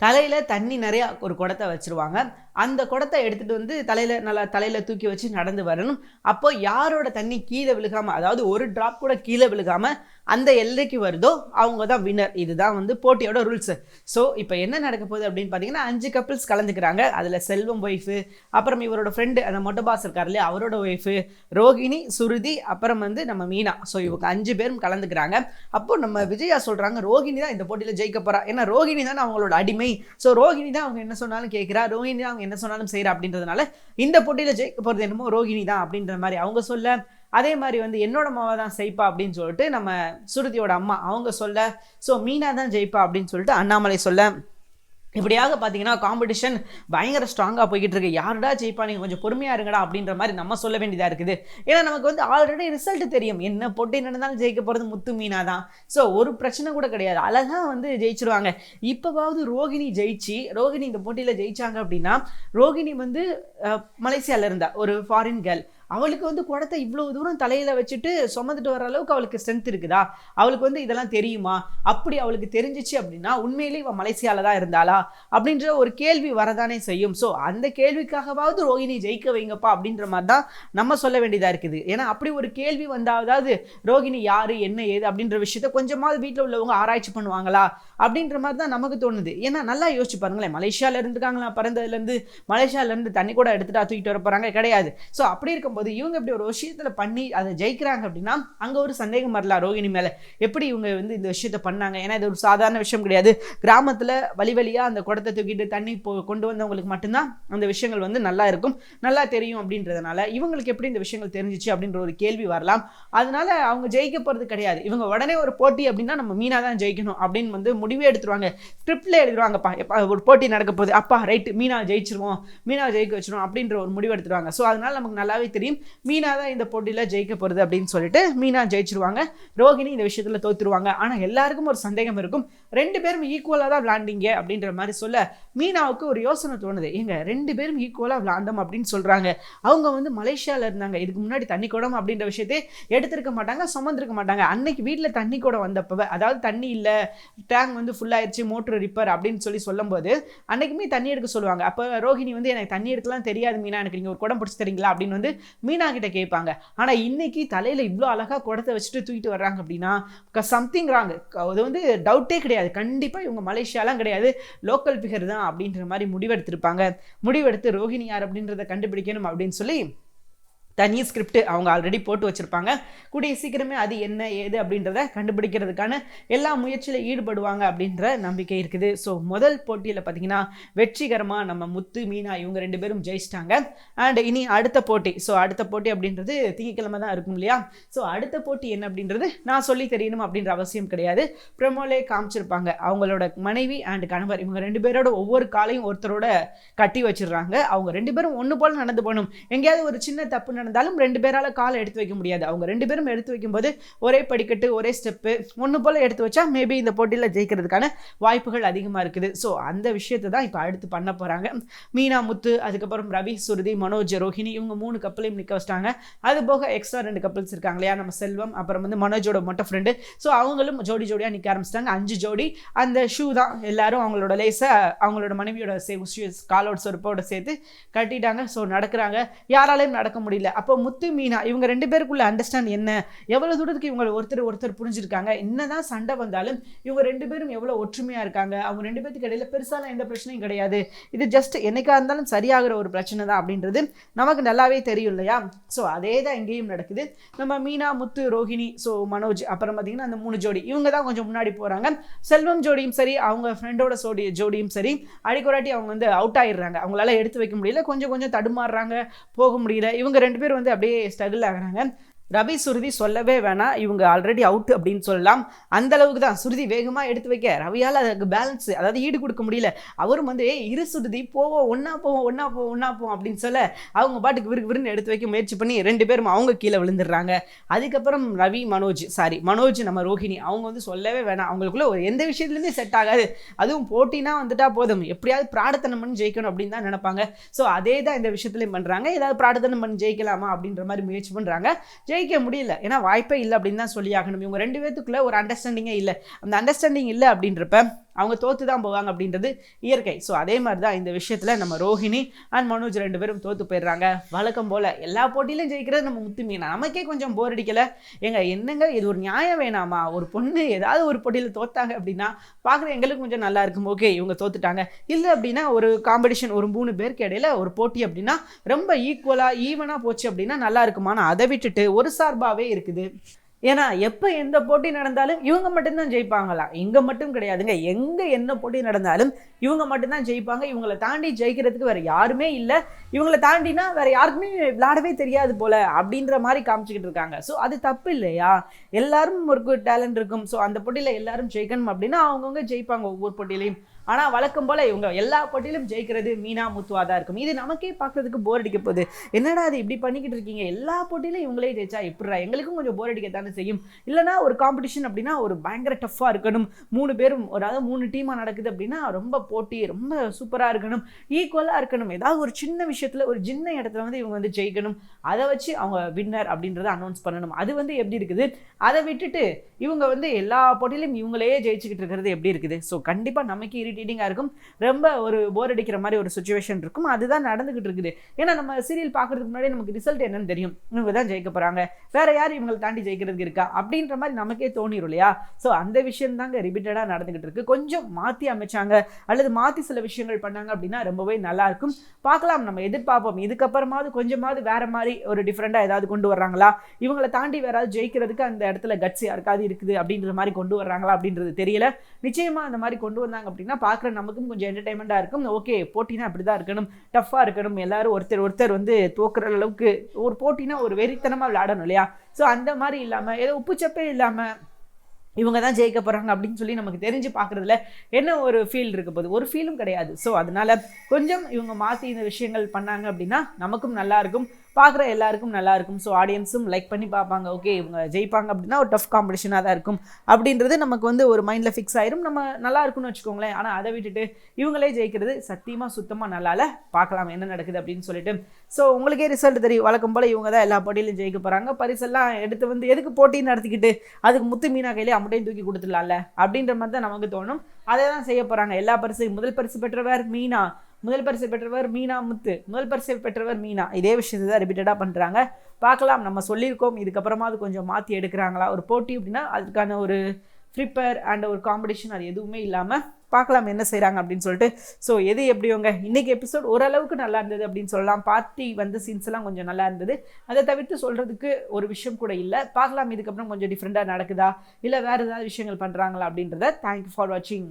தலையில் தண்ணி நிறையா ஒரு குடத்தை வச்சுருவாங்க. அந்த குடத்தை எடுத்துகிட்டு வந்து தலையில் நல்லா தலையில் தூக்கி வச்சு நடந்து வரணும். அப்போ யாரோட தண்ணி கீழே விழுகாமல் அதாவது ஒரு ட்ராப் கூட கீழே விழுகாமல் அந்த எல்லைக்கு வருதோ அவங்க தான் வின்னர் இதுதான் வந்து போட்டியோட ரூல்ஸு ஸோ இப்போ என்ன நடக்க போகுது அப்படின்னு பார்த்தீங்கன்னா அஞ்சு கப்பிள்ஸ் கலந்துக்கிறாங்க. அதில் செல்வம் ஒய்ஃபு அப்புறம் இவரோட ஃப்ரெண்டு அந்த மொட்டை பாஸ் இருக்கார் இல்லையா அவரோட ஒய்ஃபு ரோகிணி சுருதி அப்புறம் வந்து நம்ம மீனா. ஸோ இவங்க அஞ்சு பேரும் கலந்துக்கிறாங்க. அப்போது நம்ம விஜயா சொல்கிறாங்க ரோகிணி தான் இந்த போட்டியில் ஜெயிக்க போகிறா ஏன்னா ரோகிணி தான் அவங்களோட அடிமை. ஸோ ரோகிணி தான் அவங்க என்ன சொன்னாலும் கேட்குறா ரோகிணி தான் அவங்க என்ன சொன்னாலும் செய்கிறா அப்படின்றதுனால இந்த போட்டியில் ஜெயிக்க போகிறது என்னமோ ரோகிணி தான் அப்படின்ற மாதிரி அவங்க சொல்ல அதே மாதிரி வந்து என்னோட மாவை தான் செய்ப்பா அப்படின்னு சொல்லிட்டு நம்ம சுருதியோட அம்மா அவங்க சொல்ல ஸோ மீனா தான் ஜெயிப்பா? அப்படின்னு சொல்லிட்டு அண்ணாமலை சொல்ல. இப்படியாக பார்த்தீங்கன்னா காம்படிஷன் பயங்கர ஸ்ட்ராங்காக போய்கிட்டு இருக்கு. யாருடா ஜெயிப்பா? நீங்கள் கொஞ்சம் பொறுமையாக இருங்கடா அப்படின்ற மாதிரி நம்ம சொல்ல வேண்டியதாக இருக்குது. ஏன்னா நமக்கு வந்து ஆல்ரெடி ரிசல்ட் தெரியும். என்ன போட்டி நடந்தாலும் ஜெயிக்க போகிறது முத்து மீனா தான். ஸோ ஒரு பிரச்சனை கூட கிடையாது. அழகாக வந்து ஜெயிச்சிருவாங்க. இப்போவாவது ரோகிணி ஜெயிச்சு ரோகிணி இந்த போட்டியில் ஜெயிச்சாங்க அப்படின்னா ரோகிணி வந்து மலேசியாவில் இருந்தா ஒரு ஃபாரின் கேர்ள் அவளுக்கு வந்து குடத்தை இவ்வளோ தூரம் தலையில் வச்சுட்டு சுமந்துட்டு வர அளவுக்கு அவளுக்கு ஸ்ட்ரென்த் இருக்குதா? அவளுக்கு வந்து இதெல்லாம் தெரியுமா? அப்படி அவளுக்கு தெரிஞ்சிச்சு அப்படின்னா உண்மையிலேயே இவன் மலேசியால தான் இருந்தாளா? அப்படின்ற ஒரு கேள்வி வரதானே செய்யும். ஸோ அந்த கேள்விக்காகவாவது ரோஹிணி ஜெயிக்க வைங்கப்பா அப்படின்ற மாதிரி தான் நம்ம சொல்ல வேண்டியதாக இருக்குது. ஏன்னா அப்படி ஒரு கேள்வி வந்தாவது ரோஹிணி யார் என்ன ஏது அப்படின்ற விஷயத்த கொஞ்சமாவது வீட்டில் உள்ளவங்க ஆராய்ச்சி பண்ணுவாங்களா? அப்படின்ற மாதிரி தான் நமக்கு தோணுது. ஏன்னா நல்லா யோசிச்சு பாருங்களேன். மலேசியாவில் இருந்துருக்காங்களா? பிறந்ததுலேருந்து மலேசியாவிலேருந்து தண்ணி கூட எடுத்துட்டா தூக்கிட்டு வர போகிறாங்க கிடையாது. ஸோ அப்படி பார்க்கும்போது இவங்க இப்படி ஒரு விஷயத்தில் பண்ணி அதை ஜெயிக்கிறாங்க அப்படின்னா அங்கே ஒரு சந்தேகம் வரலாம் ரோகிணி மேலே. எப்படி இவங்க வந்து இந்த விஷயத்த பண்ணாங்க? ஏன்னா இது ஒரு சாதாரண விஷயம் கிடையாது. கிராமத்தில் வழி வழியாக அந்த குடத்தை தூக்கிட்டு தண்ணி போ கொண்டு வந்தவங்களுக்கு மட்டும்தான் அந்த விஷயங்கள் வந்து நல்லா இருக்கும் நல்லா தெரியும் அப்படின்றதுனால இவங்களுக்கு எப்படி இந்த விஷயங்கள் தெரிஞ்சிச்சு அப்படின்ற ஒரு கேள்வி வரலாம். அதனால அவங்க ஜெயிக்க போகிறது கிடையாது. இவங்க உடனே ஒரு போட்டி அப்படின்னா நம்ம மீனா தான் ஜெயிக்கணும் அப்படின்னு வந்து முடிவே எடுத்துருவாங்க. ஸ்கிரிப்டில் எழுதுவாங்கப்பா எப்பா ஒரு போட்டி நடக்க போகுது. அப்பா ரைட்டு மீனா ஜெயிச்சிருவோம் மீனா ஜெயிக்க வச்சிருவோம் அப்படின்ற ஒரு முடிவு எடுத்துருவாங்க. ஸோ அதனால நமக்கு நல்லாவே தெரியும். மீனா தான் இந்த போட்டியில் ஜெயிக்க போகிறது அப்படின்னு சொல்லிட்டு மீனா ஜெயிச்சிருவாங்க. ரோஹிணி இந்த விஷயத்தில் தோத்துருவாங்க. ஆனால் எல்லாருக்கும் ஒரு சந்தேகம் இருக்கும். ரெண்டு பேரும் ஈக்குவலாக தான் விளாண்டிங்க அப்படின்ற மாதிரி சொல்ல மீனாவுக்கு ஒரு யோசனை தோணுது. எங்க ரெண்டு பேரும் ஈக்குவலாக விளாண்டோம் அப்படின்னு சொல்கிறாங்க அவங்க வந்து மலேசியாவில் இருந்தாங்க. இதுக்கு முன்னாடி தண்ணி குடம் அப்படின்ற விஷயத்தை எடுத்திருக்க மாட்டாங்க சுமந்திருக்க மாட்டாங்க. அன்னைக்கு வீட்டில் தண்ணி குடம் வந்தப்போ அதாவது தண்ணி இல்லை டேங்க் வந்து ஃபுல்லாகிடுச்சு மோட்ரு ரிப்பேர் அப்படின்னு சொல்லி சொல்லும்போது அன்னைக்குமே தண்ணி எடுக்க சொல்லுவாங்க. அப்போ ரோஹிணி வந்து எனக்கு தண்ணி எடுக்கலாம் தெரியாது மீனா எனக்கு நீங்கள் ஒரு குடம் பிடிச்சி தரீங்களா? அப்படின்னு வந்து மீனா கிட்ட கேட்பாங்க. ஆனால் இன்னைக்கு தலையில் இவ்வளோ அழகாக குடத்தை வச்சுட்டு தூக்கிட்டு வர்றாங்க அப்படின்னா சம்திங் ராங் அது வந்து டவுட்டே கிடையாது. கண்டிப்பாக இவங்க மலேசியாலாம் கிடையாது. லோக்கல் பிகர் தான் அப்படின்ற மாதிரி முடிவெடுத்திருப்பாங்க. முடிவெடுத்து ரோஹிணி யார் அப்படின்றத கண்டுபிடிக்கணும் அப்படின்னு சொல்லி தனி ஸ்கிரிப்ட் அவங்க ஆல்ரெடி போட்டு வச்சுருப்பாங்க. கூடிய சீக்கிரமே அது என்ன ஏது அப்படின்றத கண்டுபிடிக்கிறதுக்கான எல்லா முயற்சியில் ஈடுபடுவாங்க அப்படின்ற நம்பிக்கை இருக்குது. ஸோ முதல் போட்டியில் பார்த்தீங்கன்னா வெற்றிகரமாக நம்ம முத்து மீனா இவங்க ரெண்டு பேரும் ஜெயிச்சிட்டாங்க. அண்ட் இனி அடுத்த போட்டி. ஸோ அடுத்த போட்டி அப்படின்றது திங்கக்கிழமை தான் இருக்கும் இல்லையா? ஸோ அடுத்த போட்டி என்ன அப்படின்றது நான் சொல்லி தெரியணும் அப்படின்ற அவசியம் கிடையாது. ப்ரமோலே காமிச்சிருப்பாங்க. அவங்களோட மனைவி அண்ட் கணவர் இவங்க ரெண்டு பேரோட ஒவ்வொரு காலையும் ஒருத்தரோட கட்டி வச்சிடுறாங்க. அவங்க ரெண்டு பேரும் ஒன்று போல் நடந்து போகணும். எங்கேயாவது ஒரு சின்ன தப்பு இருந்தாலும் ரெண்டு பேரால் காலை எடுத்து வைக்க முடியாது. அவங்க ரெண்டு பேரும் எடுத்து வைக்கும்போது ஒரே படிக்கட்டு ஒரே ஸ்டெப்பு ஒன்று போல் எடுத்து வச்சா மேபி இந்த போட்டியில் ஜெயிக்கிறதுக்கான வாய்ப்புகள் அதிகமாக இருக்குது. ஸோ அந்த விஷயத்தை தான் இப்போ அடுத்து பண்ண போகிறாங்க மீனா முத்து அதுக்கப்புறம் ரவி சுருதி மனோஜ் ரோஹிணி இவங்க மூணு கப்பலையும் நிற்க வச்சிட்டாங்க. அது போக எக்ஸ்ட்ரா ரெண்டு கப்பல்ஸ் இருக்காங்க இல்லையா? நம்ம செல்வம் அப்புறம் வந்து மனோஜோட மொட்டை ஃப்ரெண்டு ஸோ அவங்களும் ஜோடி ஜோடியாக நிற்க ஆரம்பிச்சிட்டாங்க. அஞ்சு ஜோடி. அந்த ஷூ தான் எல்லாரும் அவங்களோட லேஸை அவங்களோட மனைவியோட சே shoes, காலோட சொருப்போட சேர்த்து கட்டிட்டாங்க. ஸோ நடக்கிறாங்க. யாராலையும் நடக்க முடியல. அப்போ முத்து மீனா இவங்க ரெண்டு பேருக்குள்ள அண்டர்ஸ்டாண்ட் என்ன? எவ்வளோ தூரத்துக்கு இவங்க ஒருத்தர் ஒருத்தர் புரிஞ்சிருக்காங்க? என்னதான் சண்டை வந்தாலும் இவங்க ரெண்டு பேரும் எவ்வளோ ஒற்றுமையாக இருக்காங்க? அவங்க ரெண்டு பேருக்கு இடையில பெருசாலாம் எந்த பிரச்சனையும் கிடையாது. இது ஜஸ்ட் என்னைக்கா இருந்தாலும் சரியாகிற ஒரு பிரச்சனை தான் அப்படின்றது நமக்கு நல்லாவே தெரியும் இல்லையா? ஸோ அதே தான் இங்கேயும் நடக்குது. நம்ம மீனா முத்து ரோஹிணி ஸோ மனோஜ் அப்புறம் பார்த்தீங்கன்னா அந்த மூணு ஜோடி. இவங்க தான் கொஞ்சம் முன்னாடி போகிறாங்க செல்வம் ஜோடியும் சரி அவங்க ஃப்ரெண்டோட சோடி ஜோடியும் சரி அடிக்கொராட்டி அவங்க வந்து அவுட் ஆயிடுறாங்க. அவங்களால எடுத்து வைக்க முடியல. கொஞ்சம் கொஞ்சம் தடுமாறுறாங்க. போக முடியல. இவங்க ரெண்டு பேரும் வந்து அப்படியே ஸ்ட்ரகிள் ஆகுறாங்க. ரவி சுருதி சொல்லவே வேணாம். இவங்க ஆல்ரெடி அவுட் அப்படின்னு சொல்லலாம். அந்த அளவுக்கு தான். சுருதி வேகமாக எடுத்து வைக்க. ரவியால் அதுக்கு பேலன்ஸ் அதாவது ஈடு கொடுக்க முடியல. அவரும் வந்து இரு சுருதி போவோம். ஒன்றா போவோம் ஒன்றா போவோம் ஒன்றா போவோம் அப்படின்னு சொல்ல அவங்க பாட்டுக்கு விருக்கு விருன்னு எடுத்து வைக்க முயற்சி பண்ணி ரெண்டு பேரும் அவங்க கீழே விழுந்துடுறாங்க. அதுக்கப்புறம் ரவி மனோஜ் சாரி மனோஜ் நம்ம ரோஹிணி அவங்க வந்து சொல்லவே வேணாம். அவங்களுக்குள்ள ஒரு எந்த விஷயத்துலேருந்தே செட் ஆகாது. அதுவும் போட்டினா வந்துட்டா போதும். எப்படியாவது பிராடத்தனம் பண்ணி ஜெயிக்கணும் அப்படின்னு தான் நினைப்பாங்க. ஸோ அதே தான் இந்த விஷயத்துலையும் பண்ணுறாங்க ஏதாவது பிராடத்தனம் பண்ணி ஜெயிக்கலாமா அப்படின்ற மாதிரி முயற்சி பண்ணுறாங்க ஜெயிக்க முடியல. ஏன்னா வாய்ப்பே இல்லை அப்படின்னு தான் சொல்லி ஆகணும் இவங்க ரெண்டு பேத்துக்குள்ளே ஒரு அண்டர்ஸ்டாண்டிங்கே இல்லை. அந்த அண்டர்ஸ்டாண்டிங் இல்லை அப்படின்றப்ப அவங்க தோற்று தான் போவாங்க அப்படின்றது இயற்கை. ஸோ அதே மாதிரி தான் இந்த விஷயத்தில் நம்ம ரோஹிணி அண்ட் மனோஜ் ரெண்டு பேரும் தோற்று போயிடுறாங்க. வழக்கம் போல் எல்லா போட்டியிலும் ஜெயிக்கிறது நம்ம முத்து மீனா. நமக்கே கொஞ்சம் போர் அடிக்கலை. ஏங்க என்னங்க? இது ஒரு நியாயம் வேணாமா? ஒரு பொண்ணு ஏதாவது ஒரு போட்டியில் தோத்தாங்க அப்படின்னா பார்க்குற எங்களுக்கு கொஞ்சம் நல்லா இருக்கும். ஓகே இவங்க தோத்துட்டாங்க. இல்லை அப்படின்னா ஒரு காம்படிஷன் ஒரு மூணு பேருக்கு இடையில ஒரு போட்டி அப்படின்னா ரொம்ப ஈக்குவலாக ஈவனாக போச்சு அப்படின்னா நல்லா இருக்குமா நான் அதை விட்டுட்டு ஒரு சார்பாகவே இருக்குது. ஏன்னா எப்போ எந்த போட்டி நடந்தாலும் இவங்க மட்டும்தான் ஜெயிப்பாங்களாம் இங்கே மட்டும் கிடையாதுங்க. எங்கே என்ன போட்டி நடந்தாலும் இவங்க மட்டும்தான் ஜெயிப்பாங்க. இவங்களை தாண்டி ஜெயிக்கிறதுக்கு வேறு யாருமே இல்லை. இவங்களை தாண்டினா வேறு யாருக்குமே விளையாடவே தெரியாது போல் அப்படின்ற மாதிரி காமிச்சிக்கிட்டு இருக்காங்க. ஸோ அது தப்பு இல்லையா? எல்லாரும் ஒரு டேலண்ட் இருக்கும். ஸோ அந்த போட்டியில் எல்லாரும் ஜெயிக்கணும் அப்படின்னா அவங்கவுங்க ஜெயிப்பாங்க ஒவ்வொரு போட்டியிலையும். ஆனால் வழக்கம் போல் இவங்க எல்லா போட்டியிலும் ஜெயிக்கிறது மீனா முத்துவா தான் இருக்கும். இது நமக்கே பார்க்கறதுக்கு போர் அடிக்க போகுது. என்னடா அது இப்படி பண்ணிக்கிட்டு இருக்கீங்க? எல்லா போட்டியிலும் இவங்களே ஜெயிச்சா எப்படிடா? எங்களுக்கும் கொஞ்சம் போர் அடிக்க தானே செய்யும். இல்லைனா ஒரு காம்படிஷன் அப்படின்னா ஒரு பயங்கர டஃப்பாக இருக்கணும். மூணு பேரும் ஒரு அதாவது மூணு டீமாக நடக்குது அப்படின்னா ரொம்ப போட்டி ரொம்ப சூப்பராக இருக்கணும். ஈக்குவலாக இருக்கணும். ஏதாவது ஒரு சின்ன விஷயத்தில் ஒரு சின்ன இடத்துல வந்து இவங்க வந்து ஜெயிக்கணும். அதை வச்சு அவங்க வின்னர் அப்படின்றத அனௌன்ஸ் பண்ணணும். அது வந்து எப்படி இருக்குது? அதை விட்டுட்டு இவங்க வந்து எல்லா போட்டியிலும் இவங்களே ஜெயிச்சுக்கிட்டு இருக்கிறது எப்படி இருக்குது? ஸோ கண்டிப்பாக நமக்கு இரிட்டேட்டிங்காக இருக்கும். ரொம்ப ஒரு போர் அடிக்கிற மாதிரி ஒரு சுச்சுவேஷன் இருக்கும். அதுதான் நடந்துகிட்டு இருக்குது. ஏன்னா நம்ம சீரியல் பார்க்கறதுக்கு முன்னாடி நமக்கு ரிசல்ட் என்னன்னு தெரியும். இவங்க தான் ஜெயிக்க போகிறாங்க வேற யார் இவங்களை தாண்டி ஜெயிக்கிறதுக்கு இருக்கா? அப்படின்ற மாதிரி நமக்கே தோணிடும் இல்லையா? ஸோ அந்த விஷயம் தாங்க ரிப்பீட்டடாக நடந்துகிட்டு இருக்கு. கொஞ்சம் மாற்றி அமைச்சாங்க. அல்லது மாற்றி சில விஷயங்கள் பண்ணாங்க அப்படின்னா ரொம்பவே நல்லா இருக்கும் பார்க்கலாம். நம்ம எதிர்பார்ப்போம். இதுக்கப்புறமாவது கொஞ்சமாவது வேற மாதிரி ஒரு டிஃப்ரெண்ட்டாக ஏதாவது கொண்டு வர்றாங்களா? இவங்களை தாண்டி வேறாவது ஜெயிக்கிறதுக்கு அந்த இடத்துல கட்ஸ் யாருக்காவது இருக்குது அப்படின்ற மாதிரி கொண்டு வர்றாங்களா அப்படின்றது தெரியல. நிச்சயமா அந்த மாதிரி கொண்டு வந்தாங்க அப்படின்னா பார்க்குற நமக்கும் கொஞ்சம் என்டர்டைன்மெண்ட்டாக இருக்கும். ஓகே போட்டினா அப்படி தான் இருக்கணும் டஃப்பாக இருக்கணும். எல்லாரும் ஒருத்தர் ஒருத்தர் வந்து தோக்குற அளவுக்கு ஒரு போட்டினா ஒரு வெறித்தனமாக விளையாடணும் இல்லையா? ஸோ அந்த மாதிரி இல்லாமல் ஏதோ உப்புச்சப்பே இல்லாமல் இவங்க தான் ஜெயிக்க போகிறாங்க அப்படின்னு சொல்லி நமக்கு தெரிஞ்சு பார்க்குறதுல என்ன ஒரு ஃபீல் இருக்க போகுது? ஒரு ஃபீலும் கிடையாது. ஸோ அதனால கொஞ்சம் இவங்க மாற்றி இந்த விஷயங்கள் பண்ணாங்க அப்படின்னா நமக்கும் நல்லா இருக்கும். பார்க்குற எல்லாருக்கும் நல்லா இருக்கும். ஸோ ஆடியன்ஸும் லைக் பண்ணி பார்ப்பாங்க ஓகே இவங்க ஜெயிப்பாங்க அப்படின்னா ஒரு டஃப் காம்படிஷனாக தான் இருக்கும். அப்படின்றது நமக்கு வந்து ஒரு மைண்டில் ஃபிக்ஸ் ஆயிரும். நம்ம நல்லா இருக்கும்னு வச்சுக்கோங்களேன். ஆனால் அதை விட்டுட்டு இவங்களே ஜெயிக்கிறது சத்தியமாக சுத்தமாக நல்லால பார்க்கலாம் என்ன நடக்குது அப்படின்னு சொல்லிட்டு. ஸோ உங்களுக்கே ரிசல்ட் தெரியும். வழக்கம் போல் இவங்க தான் எல்லா போட்டியிலும் ஜெயிக்க போகிறாங்க பரிசெல்லாம் எடுத்து வந்து எதுக்கு போட்டி நடத்திக்கிட்டு அதுக்கு முத்து மீனா கையிலே அமுட்டையும் தூக்கி கொடுத்துடலாம்ல? அப்படின்ற மாதிரி தான் நமக்கு தோணும். அதை தான் செய்ய போகிறாங்க எல்லா பரிசு முதல் பரிசு பெற்றவர் மீனா. முதல் பரிசு பெற்றவர் மீனா முத்து. முதல் பரிசு பெற்றவர் மீனா. இதே விஷயத்தை தான் ரிப்பீட்டடாக பண்ணுறாங்க பார்க்கலாம். நம்ம சொல்லியிருக்கோம். இதுக்கப்புறமா அது கொஞ்சம் மாற்றி எடுக்கிறாங்களா? ஒரு போட்டி அப்படின்னா அதுக்கான ஒரு ப்ரிப்பேர் அண்ட் ஒரு காம்படிஷன் அது எதுவுமே இல்லாமல் பார்க்கலாம் என்ன செய்கிறாங்க அப்படின்னு சொல்லிட்டு. ஸோ எது எப்படியோங்க? இன்றைக்கி எபிசோட் ஓரளவுக்கு நல்லா இருந்தது அப்படின்னு சொல்லலாம். பார்ட்டி வந்து சீன்ஸ் எல்லாம் கொஞ்சம் நல்லா இருந்தது. அதை தவிர்த்து சொல்கிறதுக்கு ஒரு விஷயம் கூட இல்லை. பார்க்கலாம். இதுக்கப்புறம் கொஞ்சம் டிஃப்ரெண்ட்டாக நடக்குதா? இல்லை வேறு ஏதாவது விஷயங்கள் பண்ணுறாங்களா அப்படின்றத. தேங்க்யூ ஃபார் வாட்சிங்